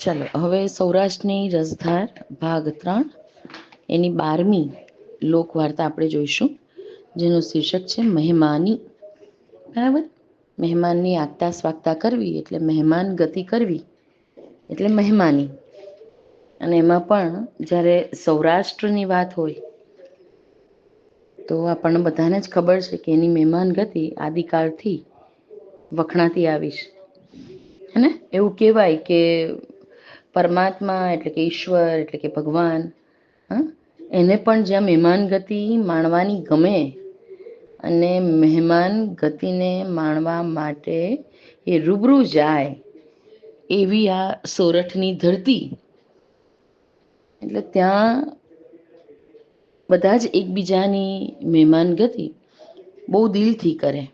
ચાલો, હવે સૌરાષ્ટ્રની રસધાર ભાગ ત્રણ, એની બારમી લોકવાર્તા આપણે જોઈશું, જેનું શીર્ષક છે મહેમાની, બરાબર? મહેમાનની આગતા સ્વાગતા કરવી એટલે મહેમાન ગતિ કરવી, એટલે મહેમાની. અને એમાં પણ જ્યારે સૌરાષ્ટ્રની વાત હોય, તો આપણને બધાને જ ખબર છે કે એની મહેમાન ગતિ આદિકાળથી વખણાતી આવી છે એવું કહેવાય કે પરમાત્મા, એટલે કે ઈશ્વર, એટલે કે ભગવાન એને પણ જ્યાં મહેમાન ગતિ માણવાની ગમે અને મહેમાન ગતિને માણવા માટે એ રૂબરૂ જાય એવી આ સોરઠની ધરતી. એટલે ત્યાં બધા જ એકબીજાની મહેમાન ગતિ બહુ દિલથી કરે.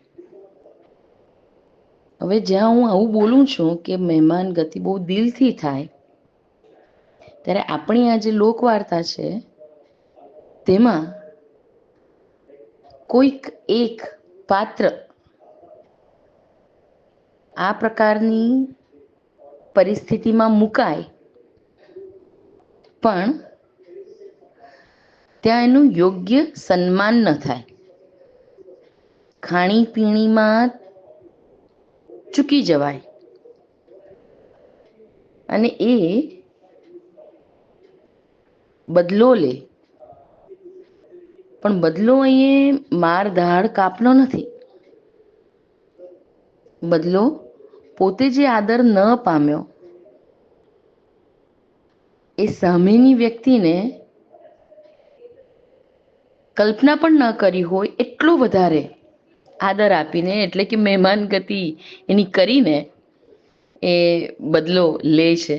હવે જ્યાં હું આવું બોલું છું કે મહેમાન ગતિ બહુ દિલથી થાય ત્યારે આપણી આ જે લોકવાર્તા છે, તેમાં કોઈક એક પાત્ર આ પ્રકારની પરિસ્થિતિમાં મુકાય. પણ ત્યાં એનું યોગ્ય સન્માન ન થાય. ખાણીપીણીમાં ચૂકી જવાય. અને એ બદલો લે. પણ બદલો અહીંયા માર ધાડ કાપનો નથી. બદલો પોતે જે આદર ન પામ્યો, એ સામેની વ્યક્તિને કલ્પના પણ ન કરી હોય એટલો વધારે આદર આપીને, એટલે કે મહેમાન ગતિ એની કરીને એ બદલો લે છે.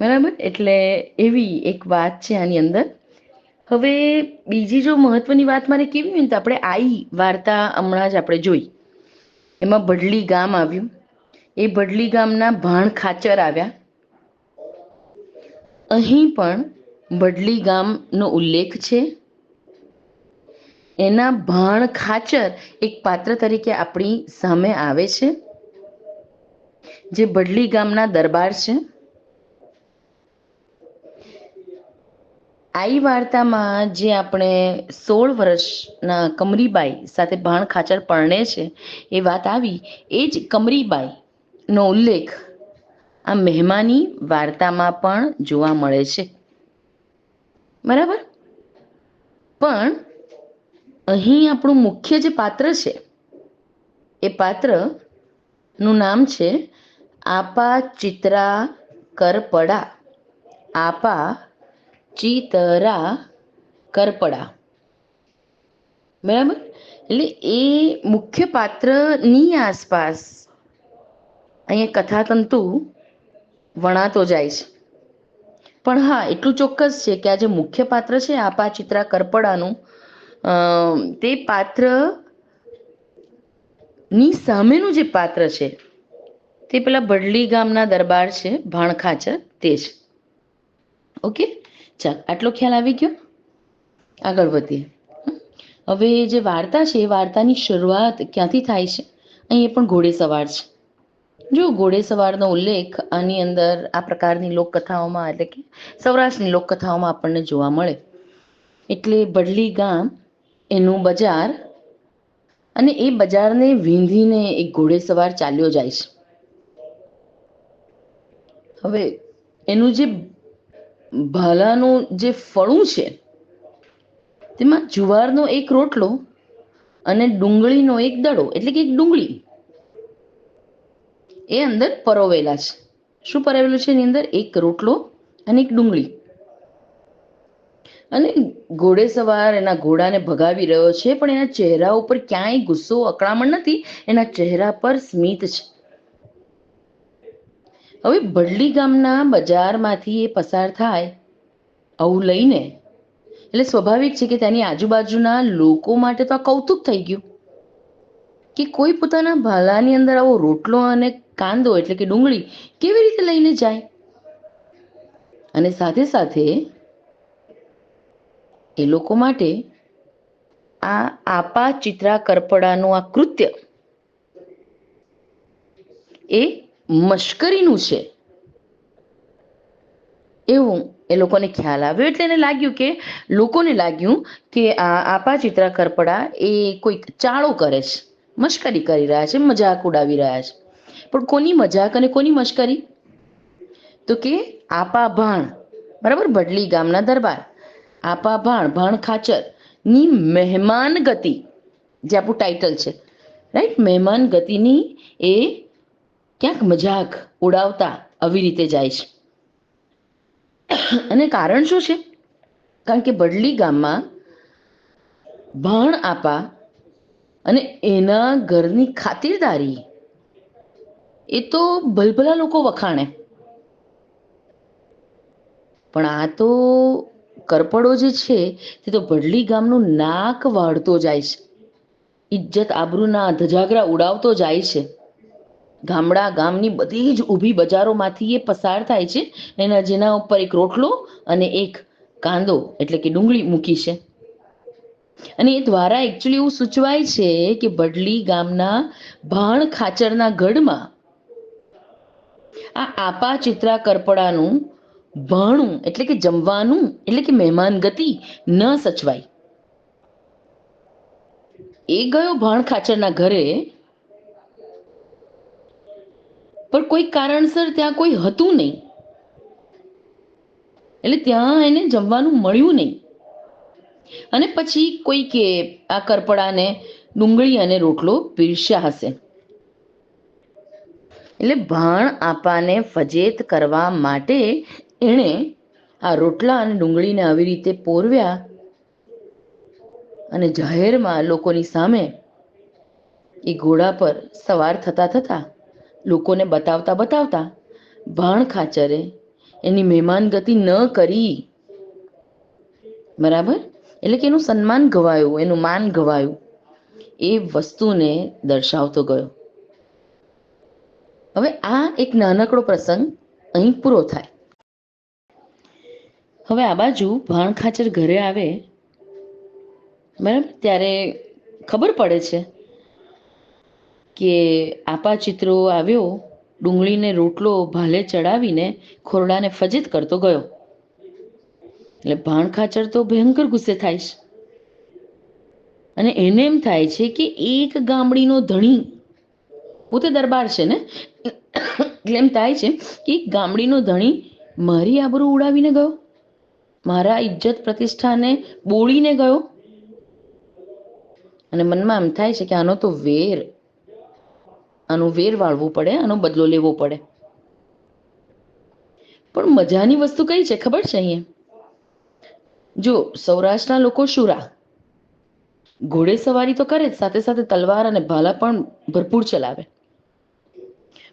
બરાબર? એટલે એવી એક વાત છે આની અંદર. હવે બીજી જો મહત્વની વાત મારે કેવી હોય ને તો આપણે આઈ વાર્તા હમણાં જ આપણે જોઈ. એમાં ભડલી ગામ આવ્યું. એ ભડલી ગામના ભાણ ખાચર આવ્યા. અહીં પણ ભડલી ગામનો ઉલ્લેખ છે. એના ભાણ ખાચર એક પાત્ર તરીકે આપણી સામે આવે છે. જે ભડલી ગામના દરબાર છે. આઈ વાર્તામાં જે આપણે સોળ વર્ષના કમરીબાઈ સાથે ભાણ ખાચર પરણે છે, એ વાત આવી. એ જ કમરીબાઈનો ઉલ્લેખ આ મહેમાની વાર્તામાં પણ જોવા મળે છે. બરાબર? પણ અહીં આપણું મુખ્ય જે પાત્ર છે, એ પાત્રનું નામ છે, આપા ચિત્રા કરપડા આપા ચિતરા કરપડા. બરાબર? એટલે એ મુખ્ય પાત્રની આસપાસ અહીંયા કથાતંતુ વણાતો જાય છે. પણ હા, એટલું ચોક્કસ છે કે આ જે મુખ્ય પાત્ર છે આપા ચિત્રા કરપડાનું તે પાત્રની સામેનું જે પાત્ર છે, તે પેલા બડલી ગામના દરબાર છે, ભાણખાચર, તે જ. ઓકે? ચાલ, આટલો ખ્યાલ આવી ગયો? આગળ વધીએ. હવે જે વાર્તા છે, એ વાર્તાની શરૂઆત ક્યાંથી થાય છે? અહીં પણ ઘોડે સવાર છે. જો ઘોડે સવારનો ઉલ્લેખ આની અંદર આ પ્રકારની લોકકથાઓમાં એટલે કે સૌરાષ્ટ્રની લોકકથાઓમાં આપણને જોવા મળે. એટલે બડલી ગામ, એનું બજાર અને એ બજારને વીંધીને એક ઘોડે સવાર ચાલ્યો જાય છે. હવે એનું જે ભાલાનું જે ફળું છે, તેમાં જુવારનો એક રોટલો અને ડુંગળીનો એક દડો, એટલે કે એક ડુંગળી, એ અંદર પરોવેલા છે. શું પરોવેલું છે એની અંદર? એક રોટલો અને એક ડુંગળી. અને ઘોડે સવાર એના ઘોડાને ભગાવી રહ્યો છે, પણ એના ચહેરા ઉપર ક્યાંય ગુસ્સો, અકળામણ નથી. એના ચહેરા પર સ્મિત છે. હવે ભડલી ગામના બજારમાંથી એ પસાર થાય આવું લઈને. એટલે સ્વાભાવિક છે કે તેની આજુબાજુના લોકો માટે તો આ કૌતુક થઈ ગયું. કે કોઈ પોતાના ભાલાની અંદર આવો રોટલો અને કાંદો એટલે કે ડુંગળી કેવી રીતે લઈને જાય? અને સાથે સાથે એ લોકો માટે આ આપા ચિત્રા કરપડાનું આ કૃત્ય એ મશ્કરીનું છે. એવું એ લોકોને ખ્યાલ આવ્યો એટલે એને લાગ્યું કે, લોકોને લાગ્યું કે આ આપા ચિત્રા કરપડા એ કોઈક ચાળો કરે છે. મશ્કરી કરી રહ્યા છે, મજાક ઉડાવી રહ્યા છે. પણ કોની મજાક અને કોની મશ્કરી? તો કે આપા ભાણ, બરાબર? ભડલી ગામના દરબાર. આપા ભાણ ભાણ ખાચર, ની મહેમાન ગતિ જે આપણું ટાઇટલ છે. રાઈટ મહેમાન ગતિની એ ક્યાંક મજાક ઉડાવતા આવી રીતે જાય છે. અને કારણ શું છે? કારણ કે બડલી ગામમાં ભાણ આપા અને એના ઘરની ખાતિરદારી એ તો ભલભલા લોકો વખાણે. પણ આ તો કરપડો જે છે તે તો ભડલી ગામનું નાક વાળતો જાય છે. ઇજ્જત આબરૂના ધજાગરા ઉડાવતો જાય છે. ગામડા ગામની બધી જ ઊભી બજારોમાંથી એ પસાર થાય છે એના જેના ઉપર એક રોટલો અને એક કાંદો એટલે કે ડુંગળી મૂકી છે. અને એ દ્વારા એકચ્યુઅલી એવું સૂચવાય છે કે બડલી ગામના ભાણ ખાચરના ગઢમાં આ આપા ચિત્રા કરપડાનું ભાણું એટલે કે જમવાનું એટલે કે મહેમાન ગતિ ન સચવાય. એ ગયો ભાણ ખાચરના ઘરે પણ કોઈ કારણસર ત્યાં કોઈ હતું નહીં. એટલે ત્યાં એને જમવાનું મળ્યું નહીં. અને પછી કોઈ કે આ કરપડાને ડુંગળી અને રોટલો પીરસ્યા હશે. એટલે ભાણ આપાને ફજેત કરવા માટે એણે આ રોટલા અને ડુંગળીને આવી રીતે પોરવ્યા અને જાહેરમાં લોકોની સામે એ ઘોડા પર સવાર થતા થતા લોકોને બતાવતા બતાવતા ભાણ ખાચરે, એની મહેમાન ગતિ ન કરી. બરાબર? એટલે કે એનું સન્માન ગવાયું, એનું માન ગવાયું. એ વસ્તુને દર્શાવતો ગયો. હવે આ એક નાનકડો પ્રસંગ અહીં પૂરો થાય. હવે આ બાજુ ભાણ ખાચર ઘરે આવે. બરાબર? ત્યારે ખબર પડે છે કે આપા ચિત્રો આવ્યો, ડુંગળીને રોટલો ભાલે ચડાવીને ખોરડાને ફજિત કરતો ગયો. એટલે ભાણ ખાચર તો ભયંકર ગુસ્સે થાય છે. અને એને એમ થાય છે કે એક ગામડીનો ધણી પોતે દરબાર છે ને? એટલે એમ થાય છે કે ગામડીનો ધણી મારી આબરૂ ઉડાવીને ગયો. મારા ઇજ્જત પ્રતિષ્ઠાને બોળીને ગયો. અને મનમાં એમ થાય છે કે આનો તો વેર આનો વેર વાળવું પડે, આનો બદલો લેવો પડે. પણ મજાની વસ્તુ કઈ છે? ખબર છે અહીંયા? જો, સૌરાષ્ટ્રના લોકો શુરા. ઘોડે સવારી તો કરે જ, સાથે સાથે તલવાર અને ભાલા પણ ભરપૂર ચલાવે.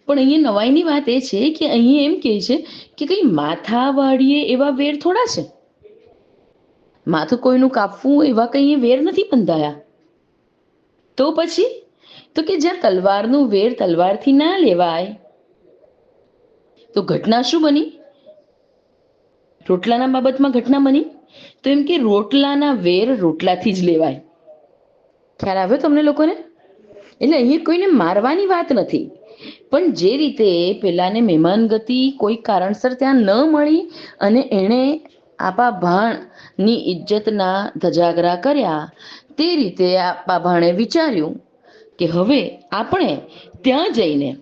પણ અહીંયા નવાઈની વાત એ છે કે અહીં એમ કહે છે કે કઈ માથા વાળીએ એવા વેર થોડા છે? માથું કોઈનું કાપવું એવા કઈ વેર નથી બંધાયા? તો પછી? તો કે જ્યાં તલવારનું વેર તલવારથી ના લેવાય. તો ઘટના શું બની? રોટલાના બાબતમાં ઘટના બની? તો એમ કે રોટલાના વેર રોટલાથી જ લેવાય. ખ્યાલ આવ્યો તમને લોકોને? એટલે અહીંયા કોઈને મારવાની વાત નથી. પણ જે રીતે પેલાને મહેમાન ગતિ કોઈ કારણસર ત્યાં ન મળી અને એણે આપા ભાણની ઇજ્જતના ધજાગરા કર્યા, તે રીતે આપા ભાણે વિચાર્યું. કે હવે આપણે ત્યાં જઈને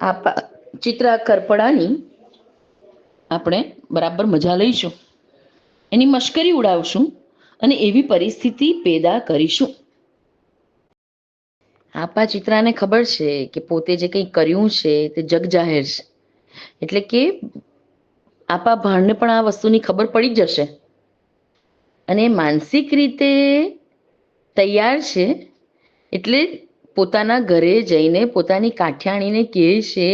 આપા ચિત્રા કરપડાની આપણે બરાબર મજા લઈશું. એની મશ્કરી ઉડાવશું અને એવી પરિસ્થિતિ પેદા કરીશું. આપા ચિત્રાને ખબર છે કે પોતે જે કંઈ કર્યું છે તે જગ જાહેર છે. એટલે કે આપા ભાણને પણ આ વસ્તુની ખબર પડી જશે. અને માનસિક રીતે તૈયાર છે એટલે પોતાના ઘરે જઈને પોતાની કાઠિયાણીને કહે છે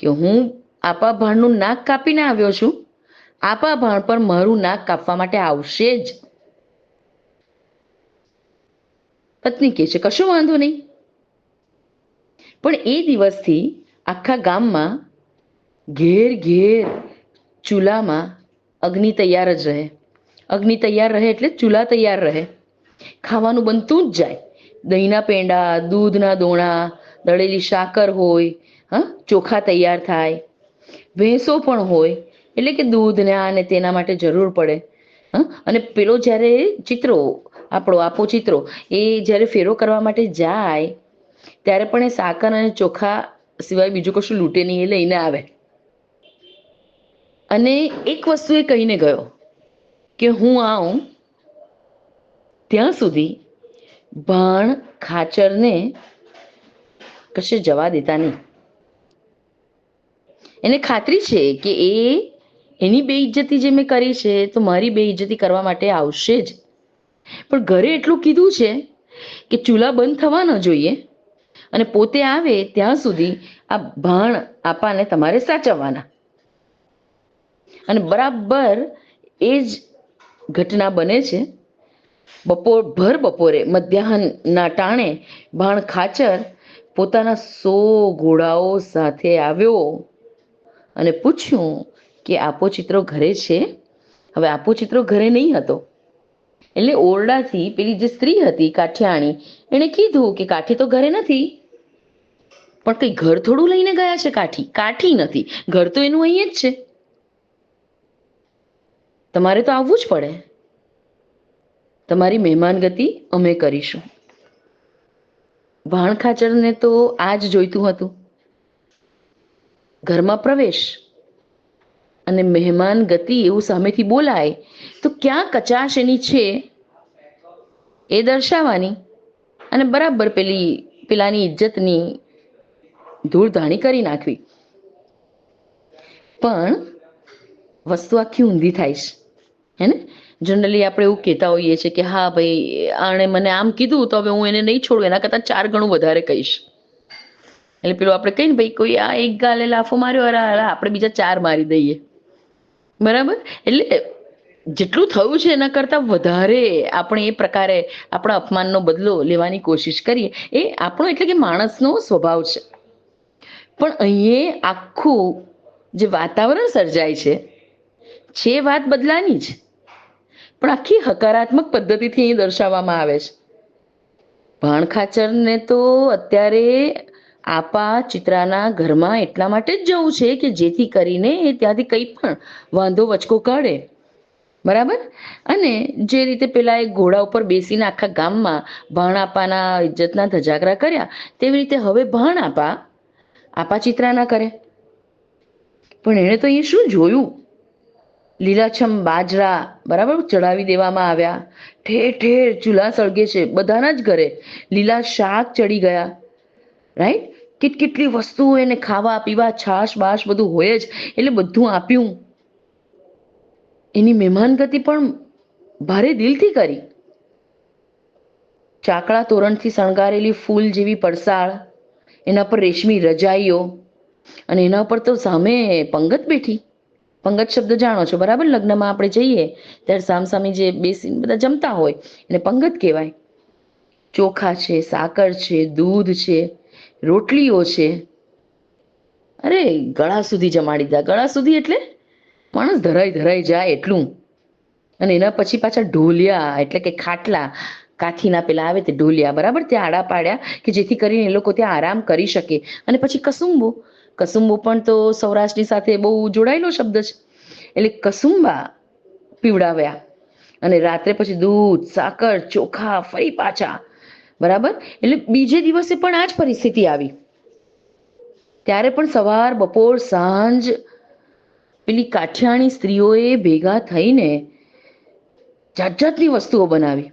કે હું આપા ભાણનું નાક કાપીને આવ્યો છું. આપા ભાણ પર મારું નાક કાપવા માટે આવશે જ. પત્ની કહે છે, કશો વાંધો નહીં. પણ એ દિવસથી આખા ગામમાં ઘેર ઘેર ચૂલામાં અગ્નિ તૈયાર જ રહે. અગ્નિ તૈયાર રહે એટલે ચૂલા તૈયાર રહે. ખાવાનું બનતું જ જાય. દહીંના પેંડા, દૂધના દોણા, દળેલી સાકર હોય, હા, ચોખા તૈયાર થાય. ભેંસો પણ હોય, એટલે કે દૂધ ને આ તેના માટે જરૂર પડે. હા, અને પેલો જ્યારે ચિત્રો, આપણો આપો ચિત્રો, એ જ્યારે ફેરો કરવા માટે જાય, ત્યારે પણ એ સાકર અને ચોખા સિવાય બીજું કશું લૂંટે નહીં, એ લઈને આવે. અને એક વસ્તુ એ કહીને ગયો કે હું આવું ત્યાં સુધી ભાણ ખાચરને કશે જવા દેતા નહીં. એને ખાતરી છે કે એ એની બે ઇજ્જતી જે મેં કરી છે, તો મારી બે ઇજ્જતી કરવા માટે આવશે જ. પણ ઘરે એટલું કીધું છે કે ચૂલા બંધ થવા ન જોઈએ અને પોતે આવે ત્યાં સુધી આ ભાણ આપાને તમારે સાચવવાના. અને બરાબર એ જ ઘટના બને છે બપોર, ભર બપોરે, મધ્યાહનના ટાણે ભાણ ખાચર પોતાના સો ઘોડાઓ સાથે આવ્યો અને પૂછ્યું કે આપો ચિત્રો ઘરે છે? હવે આપો ચિત્રો ઘરે નહીં હતો. એટલે ઓરડાથી પેલી જે સ્ત્રી હતી, કાઠિયાણી, એણે કીધું કે કાઠી તો ઘરે નથી. પણ કઈ ઘર થોડું લઈને ગયા છે કાઠી? કાઠી નથી. ઘર તો એનું અહીં જ છે. તમારે તો આવવું જ પડે. તમારી મહેમાનગતિ અમે કરીશું. ભાણ ખાચરને તો આ જ જોઈતું હતું. ઘરમાં પ્રવેશ અને મહેમાન ગતિ એવું સામેથી બોલાય, તો ક્યાં કચાશ એની છે? એ દર્શાવવાની. અને બરાબર પેલી, પેલાની ઇજ્જતની ધૂળધાણી કરી નાખવી. પણ વસ્તુ આખી ઊંધી થાય છે. હે ને? જનરલી આપણે એવું કહેતા હોઈએ છીએ કે, હા ભાઈ, આણે મને આમ કીધું, તો હવે હું એને નહીં છોડું. એના કરતાં ચાર ગણું વધારે કહીશ. એટલે પેલું આપણે કહીએ ને ભાઈ, કોઈ આ એક ગાલે લાફો માર્યો, અરે આપણે બીજા ચાર મારી દઈએ. બરાબર? એટલે જેટલું થયું છે એના કરતાં વધારે આપણે એ પ્રકારે આપણા અપમાનનો બદલો લેવાની કોશિશ કરીએ. એ આપણો એટલે કે માણસનો સ્વભાવ છે. પણ અહીંયા આખું જે વાતાવરણ સર્જાય છે છે વાત બદલાની જ. પણ આખી હકારાત્મક પદ્ધતિથી અહીં દર્શાવવામાં આવે છે. ભાણ ખાચરને તો અત્યારે આપા ચિત્રાના ઘરમાં એટલા માટે જ જવું છે કે જેથી કરીને એ ત્યાંથી કંઈ પણ વાંધો વચકો કાઢે. બરાબર? અને જે રીતે પેલા એ ઘોડા ઉપર બેસીને આખા ગામમાં ભાણ આપાના ઇજ્જતના ધજાગરા કર્યા, તેવી રીતે હવે ભાણ આપા આપા ચિત્રાના કરે. પણ એણે તો એ શું જોયું? લીલાછમ બાજરા બરાબર ચડાવી દેવામાં આવ્યા. ઠેર ઠેર ચૂલા સળગે છે. બધાના જ ઘરે લીલા શાક ચડી ગયા. રાઈટ કેટ કેટલી વસ્તુઓ એને ખાવા, પીવા, છાશ, બાશ બધું હોય જ. એટલે બધું આપ્યું. એની મહેમાનગતિ પણ ભારે દિલથી કરી. ચાકડા તોરણથી શણગારેલી ફૂલ જેવી પડસાળ, એના પર રેશમી રજાઈઓ અને એના પર તો સામે પંગત બેઠી. પંગત શબ્દ જાણો છો, બરાબર? લગ્નમાં આપણે જઈએ, ત્યારે સામસામી જે બેસીને બધા જમતા હોય, એને પંગત કહેવાય. ચોખા છે, સાકર છે, દૂધ છે, રોટલીઓ છે. અરે, ગળા સુધી જમાડી દીધા. ગળા સુધી એટલે માણસ ધરાઈ ધરાઈ જાય એટલું. અને એના પછી પાછા ઢોલિયા, એટલે કે ખાટલા, કાઠીના પેલા આવે તે ઢોલિયા, બરાબર? ત્યાં આડા પાડ્યા કે જેથી કરીને એ લોકો ત્યાં આરામ કરી શકે. અને પછી કસુંબો. કસુંબો પણ તો સૌરાષ્ટ્રની સાથે બહુ જોડાયેલો શબ્દ છે. એટલે કસુંબા પીવડાવ્યા અને રાત્રે પછી દૂધ, સાકર, ચોખા, ફરી પાછા. બરાબર? એટલે બીજે દિવસે પણ આ જ પરિસ્થિતિ આવી. ત્યારે પણ સવાર, બપોર, સાંજ પેલી કાઠિયાણી સ્ત્રીઓએ ભેગા થઈને જાત જાતની વસ્તુઓ બનાવી.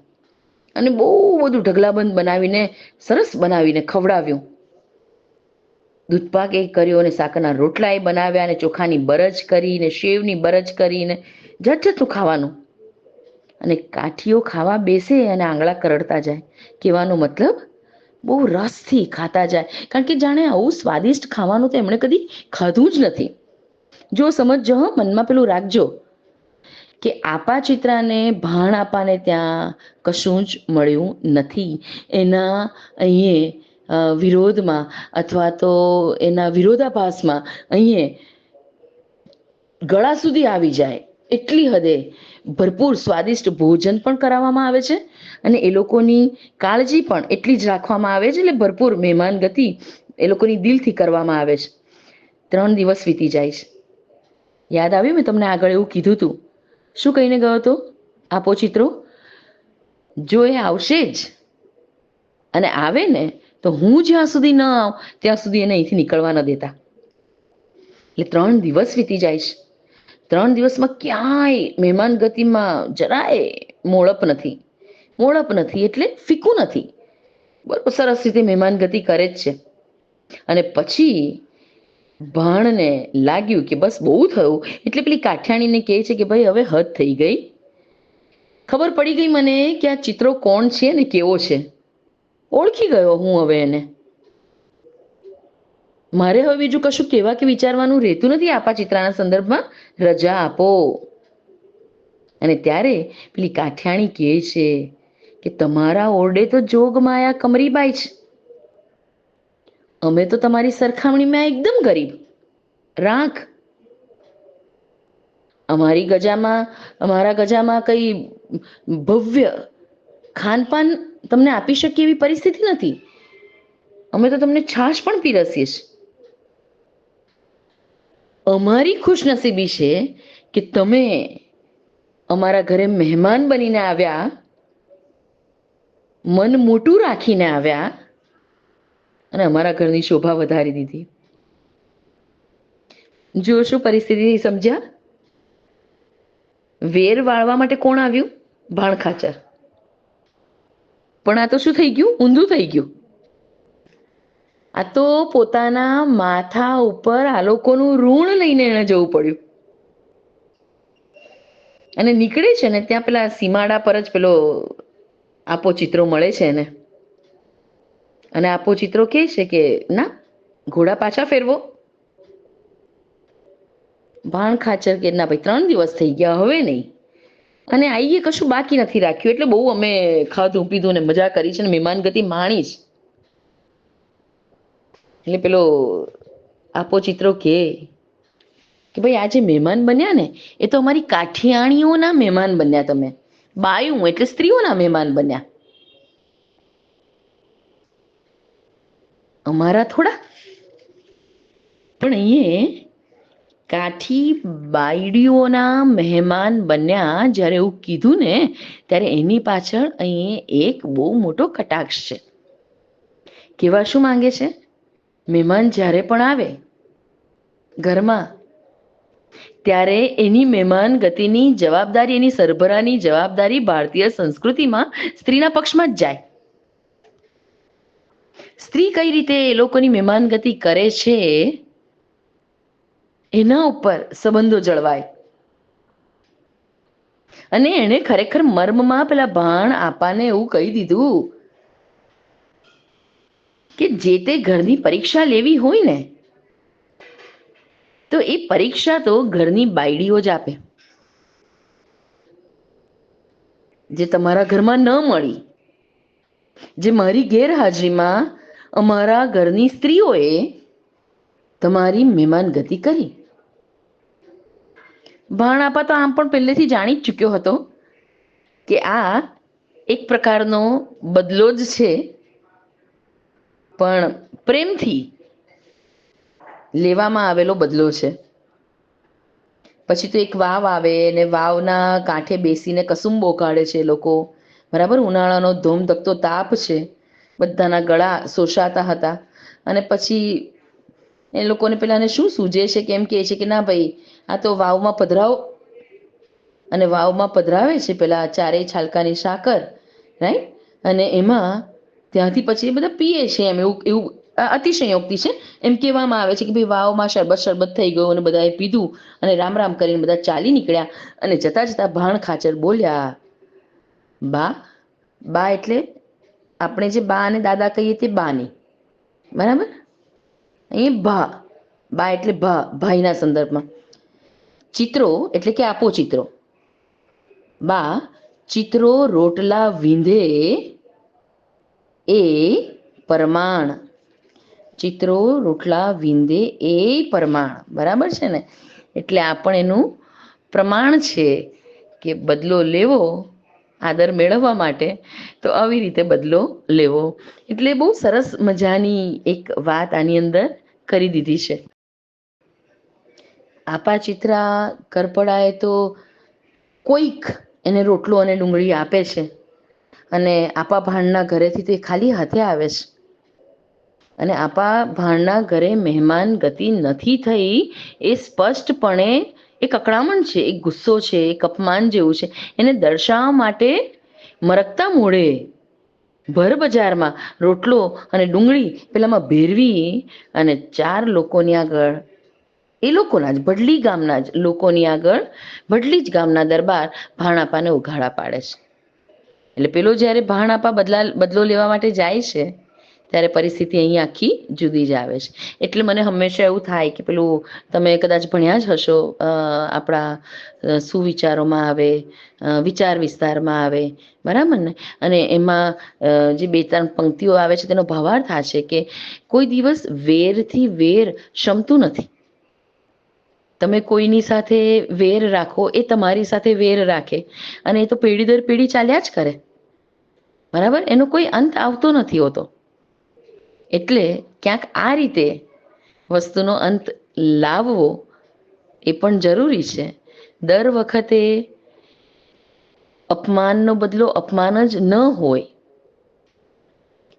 અને બહુ બધું ઢગલાબંધ બનાવીને, સરસ બનાવીને ખવડાવ્યું. દૂધપાક એ કર્યો અને સાકરના રોટલા એ બનાવ્યા અને ચોખાની બરજ કરીને, શેવની બરજ કરીને જત જાતનું ખાવાનું. અને કાઠીઓ ખાવા બેસે અને આંગળા કરડતા જાય. કહેવાનો મતલબ, બહુ રસથી ખાતા જાય. કારણ કે જાણે આવું સ્વાદિષ્ટ ખાવાનું તો એમણે કદી ખાધું જ નથી. જો સમજો મનમાં પેલું રાખજો કે આપા ચિત્રાને ભાણ આપાને ત્યાં કશું જ મળ્યું નથી. એના અહીંયા વિરોધમાં અથવા તો એના વિરોધાભાસમાં અહીંયા ગળા સુધી આવી જાય એટલી હદે ભરપૂર સ્વાદિષ્ટ ભોજન પણ કરાવવામાં આવે છે અને એ લોકોની કાળજી પણ એટલી જ રાખવામાં આવે છે એટલે ભરપૂર મહેમાન ગતિ એ લોકોની દિલથી કરવામાં આવે છે. ત્રણ દિવસ વીતી જાય છે. યાદ આવ્યું? મેં તમને આગળ એવું કીધું હતું. શું કહીને ગયો હતો? આપો ચિત્રો. જો એ આવશે જ અને આવે ને તો હું જ્યાં સુધી ન આવ, ત્યાં સુધી એને અહીંથી નીકળવા ન દેતા. એટલે ત્રણ દિવસ વીતી જાય છે. ત્રણ દિવસમાં ક્યાંય મહેમાન ગતિમાં જરાય મોળપ નથી. મોળપ નથી એટલે ફીકું નથી. બરોબર સરસ રીતે મહેમાન ગતિ કરે જ છે. અને પછી ભાણને લાગ્યું કે બસ બહુ થયું, એટલે પેલી કાઠિયાણીને કહે છે કે ભાઈ હવે હદ થઈ ગઈ. ખબર પડી ગઈ મને કે આ ચિત્રો કોણ છે ને કેવો છે. ઓળખી ગયો હું હવે એને. મારે હવે બીજું કશું કહેવા કે વિચારવાનું રહેતું નથી આપા ચિત્રાના સંદર્ભમાં, રજા આપો. અને ત્યારે પેલી કાઠિયાણી કહે છે કે, તમારા ઓરડે તો જોગ માયા કમરીબાઈ છે. અમે તો તમારી સરખામણીમાં એકદમ ગરીબ. રાખ. અમારી ગજામાં, અમારા ગજામાં કઈ ભવ્ય ખાનપાન તમને આપી શકીએ એવી પરિસ્થિતિ નથી. અમે તો તમને છાશ પણ પીરસીએ અમારી ખુશનસીબી છે કે તમે અમારા ઘરે મહેમાન બનીને આવ્યા, મન મોટું રાખીને આવ્યા અને અમારા ઘરની શોભા વધારી દીધી. જો શું પરિસ્થિતિ સમજ્યા? વેર વાળવા માટે કોણ આવ્યું? ભાણ ખાચર પણ આ તો શું થઈ ગયું? ઊંધું થઈ ગયું. આ તો પોતાના માથા ઉપર આ લોકોનું ઋણ લઈને એને જવું પડ્યું. અને નીકળે છે ને, ત્યાં પેલા સીમાડા પર જ પેલો આપો ચિત્રો મળે છે એને. અને આપો ચિત્રો કે છે કે, ના, ઘોડા પાછા ફેરવો. ભાણ ખાચર કે, ના ભાઈ, ત્રણ દિવસ થઈ ગયા, હવે નહીં. અને આઈએ કશું બાકી નથી રાખ્યું. એટલે બહુ અમે ખાધું, પીધું ને મજા કરી છે ને મહેમાન ગતિ માણી છે એટલે પેલો આપો ચિત્રો કે કે ભાઈ જે મહેમાન બન્યા ને, એ તો અમારી કાઠિયાણીઓના મહેમાન બન્યા તમે. બાયું એટલે સ્ત્રીઓના મહેમાન બન્યા. અમારા થોડા. પણ અહીંયા કાઠી બાયડીઓના મહેમાન બન્યા જ્યારે એવું કીધું ને, ત્યારે એની પાછળ અહીં એક બહુ મોટો કટાક્ષ છે. કેવા શું માંગે છે? મહેમાન જ્યારે પણ આવે ઘરમાં, ત્યારે એની મહેમાન ગતિની જવાબદારી, એની સરભરાની જવાબદારી ભારતીય સંસ્કૃતિમાં સ્ત્રીના પક્ષમાં જ જાય. સ્ત્રી કઈ રીતે એ લોકોની મહેમાન ગતિ કરે છે? એના ઉપર સંબંધો જળવાય. અને એણે ખરેખર મર્મમાં પેલા ભાણ આપાને એવું કહી દીધું કે જે તે ઘરની પરીક્ષા લેવી હોય ને, તો એ પરીક્ષા તો ઘરની બાયડીઓ જ આપે. જે તમારા ઘરમાં ન મળી, જે મારી ગેરહાજરીમાં અમારા ઘરની સ્ત્રીઓએ તમારી મહેમાન ગતિ કરી. ભાણાપા તો આમ પણ પહેલેથી જાણી જ ચૂક્યો હતો કે આ એક પ્રકારનો બદલો જ છે. પણ પ્રેમથી લેવામાં આવેલો બદલો છે. પછી તો એક વાવ આવે ને વાવના કાંઠે બેસીને કસુંબો કાઢે છે લોકો. બરાબર? ઉનાળાનો ધોમધકતો તાપ છે. બધાના ગળા શોષાતા હતા. અને પછી એ લોકોને પેલાને શું સૂજે છે, કેમ કહે છે કે ના ભાઈ, આ તો વાવમાં પધરાવો અને વાવમાં પધરાવે છે પેલા ચારેય છાલકાની સાકર રાઈટ અને એમાં ત્યાંથી પછી બધા પીએ છે એમ, એવું એવું અતિશયોક્તિ છે. એમ કહેવામાં આવે છે કે ભાઈ વાવમાં શરબત શરબત થઈ ગયો અને બધાએ પીધું અને રામ રામ કરીને બધા ચાલી નીકળ્યા અને જતા જતા ભાણ ખાચર બોલ્યા, બા બા એટલે આપણે જે બા અને દાદા કહીએ તે બાની. બરાબર? અહીં ભા બા એટલે ભા, ભાઈના સંદર્ભમાં. ચિત્રો એટલે કે આપો ચિત્રો. બા, ચિત્રો રોટલા વિંધે એ પરમાણ. ચિત્રો રોટલા વિંધે એ પરમાણ. બરાબર છે ને? એટલે આ પણ એનું પ્રમાણ છે કે બદલો લેવો આદર મેળવવા માટે, તો આવી રીતે બદલો લેવો. એટલે બહુ સરસ મજાની એક વાત આની અંદર કરી દીધી છે. આપા ચિત્રા કરપડાએ તો કોઈક એને રોટલો અને ડુંગળી આપે છે અને આપા ભાણના ઘરેથી તે ખાલી હાથે આવે છે. અને આપા ભાણના ઘરે મહેમાન ગતિ નથી થઈ એ સ્પષ્ટપણે એક અકળામણ છે, એક ગુસ્સો છે, એક અપમાન જેવું છે, એને દર્શાવવા માટે મરકતા મોઢે ભર બજારમાં રોટલો અને ડુંગળી પેલામાં ભેરવી અને ચાર લોકોની આગળ, એ લોકોના જ, ભડલી ગામના જ લોકોની આગળ, ભડલી જ ગામના દરબાર ભાણાપાને ઉઘાડા પાડે છે. એટલે પેલો જ્યારે ભાણાપા બદલા, બદલો લેવા માટે જાય છે ત્યારે પરિસ્થિતિ અહીં આખી જુદી જ આવે છે. એટલે મને હંમેશા એવું થાય કે પેલું તમે કદાચ ભણ્યા જ હશો આપણા સુવિચારોમાં આવે વિચાર વિસ્તારમાં આવે, બરાબર ને? અને એમાં જે બે ત્રણ પંક્તિઓ આવે છે તેનો ભાવાર્થ આ છે કે કોઈ દિવસ વેરથી વેર શમતું નથી. તમે કોઈની સાથે વેર રાખો એ તમારી સાથે વેર રાખે અને એ તો પેઢી દર પેઢી ચાલ્યા જ કરે. બરાબર? એનો કોઈ અંત આવતો નથી હોતો. એટલે ક્યાંક આ રીતે વસ્તુનો અંત લાવવો એ પણ જરૂરી છે. દર વખતે અપમાનનો બદલો અપમાન જ ન હોય.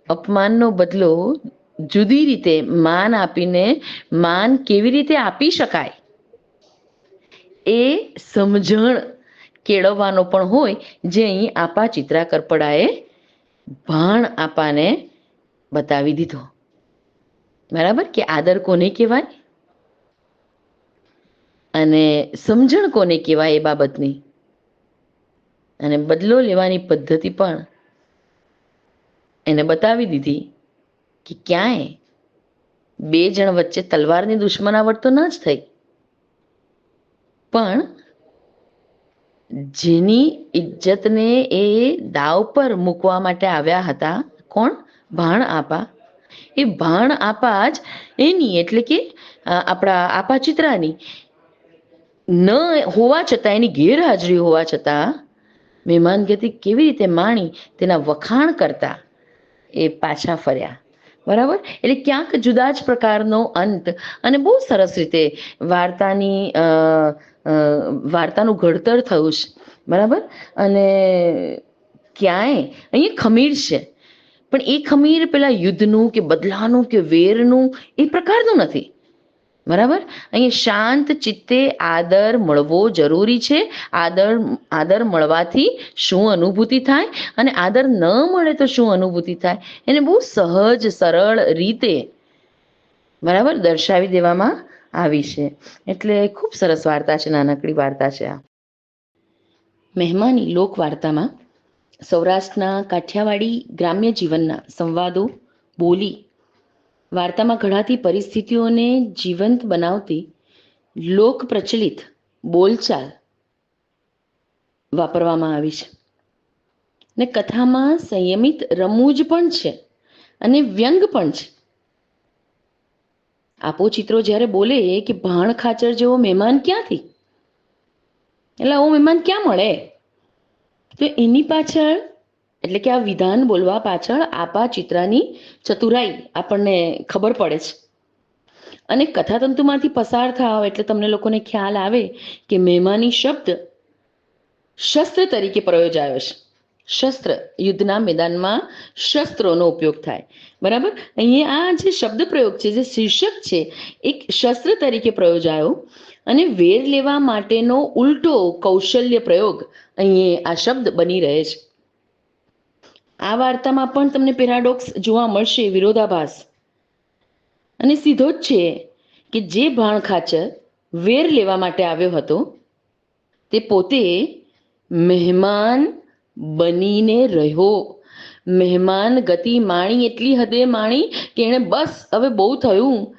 અપમાનનો બદલો જુદી રીતે માન આપીને માન કેવી રીતે આપી શકાય? એ સમજણ કેળવવાનો પણ હોય. જે અહીં આપા ચિત્રા કરપડાએ ભાણ આપાને બતાવી દીધો. બરાબર? કે આદર કોને કહેવાય? અને સમજણ કોને કહેવાય એ બાબતની? અને બદલો લેવાની પદ્ધતિ પણ એને બતાવી દીધી કે ક્યાંય બે જણ વચ્ચે તલવારની દુશ્મનાવટ તો ન જ થઈ. પણ જેની ઇજ્જતને એ દાવ પર મૂકવા માટે આવ્યા હતા કોણ? ભાણ આપા. એ ભાણ આપા જ એની એટલે કે આપણા આપા ચિત્રાની ન હોવા છતાં, એની ગેરહાજરી હોવા છતાં મહેમાનગતિ કેવી રીતે માણી તેના વખાણ કરતા એ પાછા ફર્યા. બરાબર? એટલે ક્યાંક જુદા જ પ્રકારનો અંત અને બહુ સરસ રીતે વાર્તાની વાર્તાનું ઘડતર થયું છે. બરાબર? અને ક્યાંય, અહીંયા ખમીર છે. પણ એ ખમીર પેલા યુદ્ધનું કે બદલાનું કે વેરનું એ પ્રકારનું નથી. બરાબર? અહીંયા શાંત ચિત્તે આદર મળવો જરૂરી છે. આદર આદર મળવાથી શું અનુભૂતિ થાય? અને આદર ન મળે તો શું અનુભૂતિ થાય? એને બહુ સહજ, સરળ રીતે બરાબર દર્શાવી દેવામાં આવી છે. એટલે ખૂબ સરસ વાર્તા છે, નાનકડી વાર્તા છે આ. મહેમાની લોક વાર્તામાં સૌરાષ્ટ્રના કાઠિયાવાડી ગ્રામ્ય જીવનના સંવાદો, બોલી, વાર્તામાં ઘડાતી પરિસ્થિતિઓને જીવંત બનાવતી લોક પ્રચલિત બોલચાલ વાપરવામાં આવી છે. ને કથામાં સંયમિત રમૂજ પણ છે અને વ્યંગ પણ છે. આપો ચિત્રો જ્યારે બોલે કે ભાણ ખાચર જેવો મહેમાન ક્યાંથી? એટલે આવો મહેમાન ક્યાં મળે? તો એની પાછળ, એટલે કે આ વિધાન બોલવા પાછળ આપા ચિત્રાની ચતુરાઈ આપણને ખબર પડે છે. અને કથાતંતુમાંથી પસાર થાવ એટલે તમને લોકોને ખ્યાલ આવે કે મહેમાની શબ્દ શસ્ત્ર તરીકે પ્રયોજાયો છે. શસ્ત્ર યુદ્ધના મેદાનમાં શસ્ત્રોનો ઉપયોગ થાય. બરાબર? અહીંયા આ જે શબ્દ પ્રયોગ છે, જે શીર્ષક છે, એક શસ્ત્ર તરીકે પ્રયોજાયો અને વેર લેવા માટેનો ઉલટો કૌશલ્ય પ્રયોગ અહીં આ શબ્દ બની રહે છે. આ વાર્તામાં પણ તમને પેરાડોક્સ જોવા મળશે વિરોધાભાસ. અને સીધો જ છે કે જે ભાણ ખાચર વેર લેવા માટે આવ્યો હતો, તે પોતે મહેમાન બનીને રહ્યો. મહેમાન ગતિ માણી એટલી હદે માણી કે એણે બસ હવે બહુ થયું.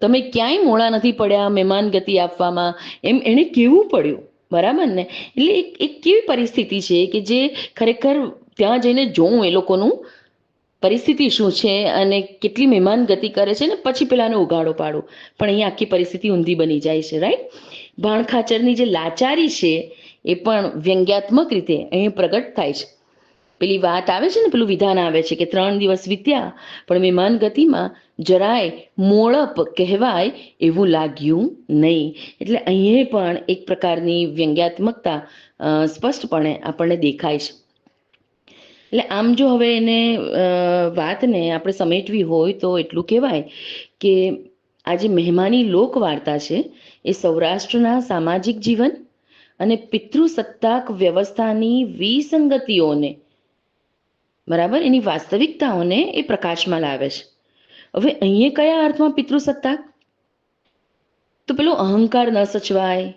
તમે ક્યાંય મોડા નથી પડ્યા મહેમાન ગતિ આપવામાં. એમ એણે કેવું પડ્યું. બરાબર ને? એટલે એક એક કેવી પરિસ્થિતિ છે કે જે ખરેખર ત્યાં જઈને જોઉં એ લોકોનું પરિસ્થિતિ શું છે અને કેટલી મહેમાન ગતિ કરે છે ને? પછી પેલાને ઉગાડો પાડો. પણ અહીંયા આખી પરિસ્થિતિ ઊંધી બની જાય છે રાઈટ ભાણ ખાચરની જે લાચારી છે એ પણ વ્યંગ્યાત્મક રીતે અહીં પ્રગટ થાય છે. પેલી વાત આવે છે ને, પેલું વિધાન આવે છે કે ત્રણ દિવસ વીત્યા, પણ મહેમાન ગતિમાં જરાય મોળપ કહેવાય એવું લાગ્યું નહીં. એટલે અહીંયા પણ એક પ્રકારની વ્યંગ્યાત્મકતા સ્પષ્ટપણે આપણને દેખાય છે. એટલે આમ જો હવે એને વાતને આપણે સમેટવી હોય તો એટલું કહેવાય કે આ જે મહેમાની લોકવાર્તા છે એ સૌરાષ્ટ્રના સામાજિક જીવન અને પિતૃસત્તાક વ્યવસ્થાની વિસંગતિઓને બરાબર? એની વાસ્તવિકતાઓને એ પ્રકાશમાં લાવે છે. હવે અહીંયા કયા અર્થમાં પિતૃસત્તાક તો પેલો અહંકાર ન સચવાય,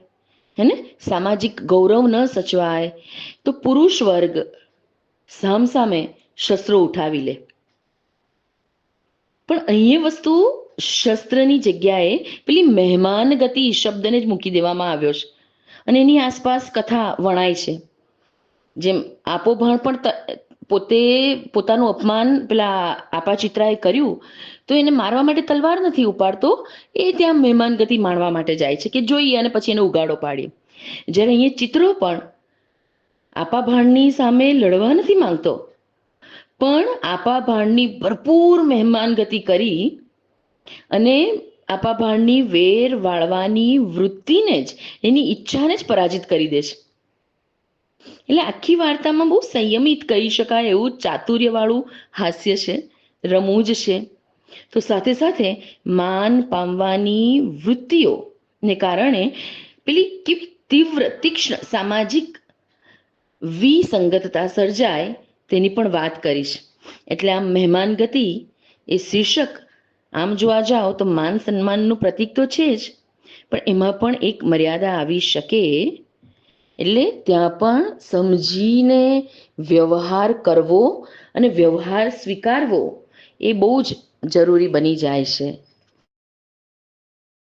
હે સામાજિક ગૌરવ ન સચવાય, તો પુરુષ વર્ગ સામસામે શસ્ત્રો ઉઠાવી લે. પણ અહીંયા વસ્તુ શસ્ત્રની જગ્યાએ પેલી મહેમાન ગતિ શબ્દને જ મૂકી દેવામાં આવ્યો છે. અને એની આસપાસ કથા વણાય છે. જેમ આપોભાણ પણ ત- પોતે પોતાનું અપમાન પેલા આપા ચિત્રાએ કર્યું, તો એને મારવા માટે તલવાર નથી ઉપાડતો, એ ત્યાં મહેમાન ગતિ માણવા માટે જાય છે કે જોઈએ અને પછી એને ઉગાડો પાડીએ જ્યારે અહીંયા ચિત્રો પણ આપા ભાણની સામે લડવા નથી માંગતો. પણ આપા ભાણની ભરપૂર મહેમાન ગતિ કરી અને આપા ભાણની વેર વાળવાની વૃત્તિને જ, એની ઈચ્છાને જ પરાજિત કરી દે છે. એટલે આખી વાર્તામાં બહુ સંયમિત કહી શકાય એવું ચાતુર્યવાળું હાસ્ય છે, રમૂજ છે. તો સાથે સાથે માન પામવાની વૃત્તિઓને કારણે પેલી કેવી તીવ્ર, તીક્ષ્ણ, સામાજિક વિસંગતતા સર્જાય તેની પણ વાત કરીશ. એટલે આમ મહેમાન ગતિ એ શીર્ષક. આમ જોવા જાઓ તો માન સન્માનનું પ્રતીક તો છે જ, પણ એમાં પણ એક મર્યાદા આવી શકે એટલે ત્યાં પણ સમજીને વ્યવહાર કરવો અને વ્યવહાર સ્વીકારવો એ બહુ જ જરૂરી બની જાય છે.